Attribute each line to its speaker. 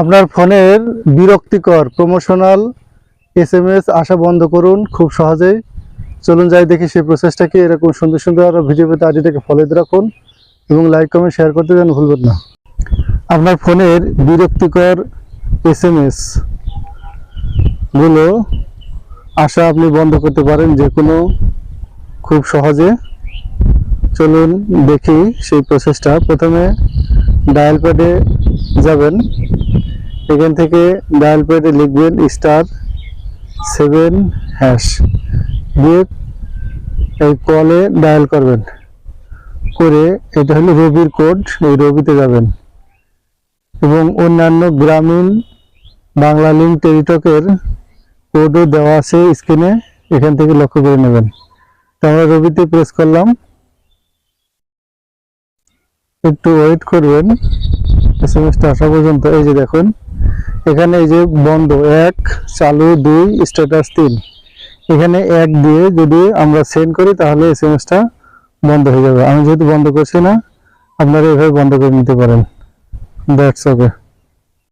Speaker 1: আপনার ফোনের বিরক্তিকর প্রমোশনাল এস এম এস আসা বন্ধ করুন খুব সহজেই। চলুন যাই দেখি সেই প্রসেসটাকে এরকম সুন্দর সুন্দর আরও ভিডিও পেতে আজ থেকে ফলো রাখুন এবং লাইক কমেন্ট শেয়ার করতে যেন ভুলবেন না। আপনার ফোনের বিরক্তিকর এস এম এসগুলো আসা আপনি বন্ধ করতে পারেন যে কোনো খুব সহজে। চলুন দেখি সেই প্রসেসটা প্রথমে ডায়াল প্যাডে যাবেন। এখান থেকে ডায়াল প্যাডে লিখবেন স্টার সেভেন হ্যাশ। দিয়ে এই কলে ডায়াল করবেন। করে এটা হলো রবির কোড, এই রবিতে যাবেন। এবং অন্যান্য গ্রামীণ বাংলা লিঙ্ক টেলিটকের কোডও দেওয়া আছে স্ক্রিনে এখান থেকে লক্ষ্য করে নেবেন। তো আমরা রবিতে প্রেস করলাম। একটু ওয়েট করবেন। এস এম এসটা আসা পর্যন্ত, এই যে দেখুন। এখানে এই যে বন্ধ, এক, চালু, দুই স্ট্যাটাস তিন। এখানে এক দিয়ে যদি আমরা সেন্ড করি, তাহলে এস এম এসটা বন্ধ হয়ে যাবে। আমি যেহেতু বন্ধ করছি না, আপনারা এভাবে বন্ধ করে নিতে পারেন। That's okay